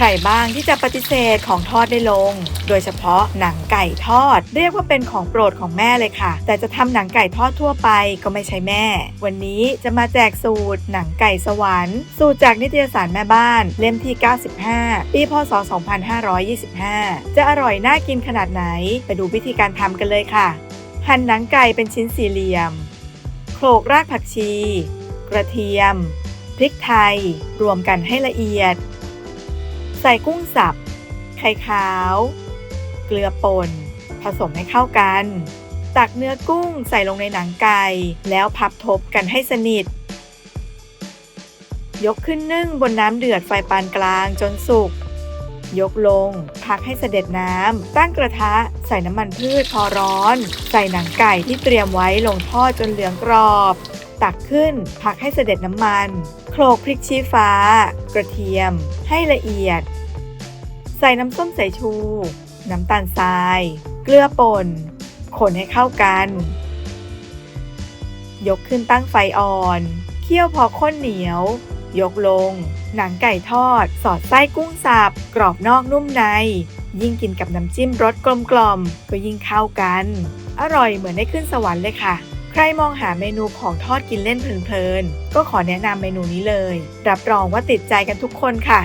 ใครบ้างที่จะปฏิเสธของทอดได้ลง โดยเฉพาะหนังไก่ทอด เรียกว่าเป็นของโปรดของแม่เลยค่ะ แต่จะทำหนังไก่ทอดทั่วไปก็ไม่ใช่แม่ วันนี้จะมาแจกสูตร หนังไก่สวรรค์ สูตรจากนิตยสารแม่บ้าน เล่มที่ 95 ปีพศ 2525 จะอร่อยน่ากินขนาดไหน ไปดูวิธีการทำกันเลยค่ะ หั่นหนังไก่เป็นชิ้นสี่เหลี่ยม โขลกรากผักชี กระเทียม พริกไทย รวมกันให้ละเอียด ใส่กุ้งสับ ไข่ขาว เกลือป่น ผสมให้เข้ากัน ตักเนื้อกุ้งใส่ลงในหนังไก่ แล้วพับทบกันให้สนิท ยกขึ้นนึ่งบนน้ำเดือดไฟปานกลางจนสุก ยกลง พักให้เสด็จน้ำ ตั้งกระทะ ใส่น้ำมันพืชพอร้อน ใส่หนังไก่ที่เตรียมไว้ลงทอดจนเหลืองกรอบ ตักขึ้นพักให้เสด็จน้ำมัน โขลกพริกชี้ฟ้า กระเทียม ให้ละเอียด ใส่น้ำส้มสายชู น้ำตาลทราย เกลือป่นคนให้เข้ากัน ยกขึ้นตั้งไฟอ่อน เคี่ยวพอข้นเหนียว ยกลง หนังไก่ทอด สอดไส้กุ้งสับ กรอบนอกนุ่มใน ยิ่งกินกับน้ำจิ้มรสกลมกล่อมก็ยิ่งเข้ากัน อร่อยเหมือนได้ขึ้นสวรรค์เลยค่ะ ครมองหาเมนูของทอดกินเล่นเพลินๆ ก็ขอแนะนำเมนูนี้เลย รับรองว่าติดใจกันทุกคนค่ะ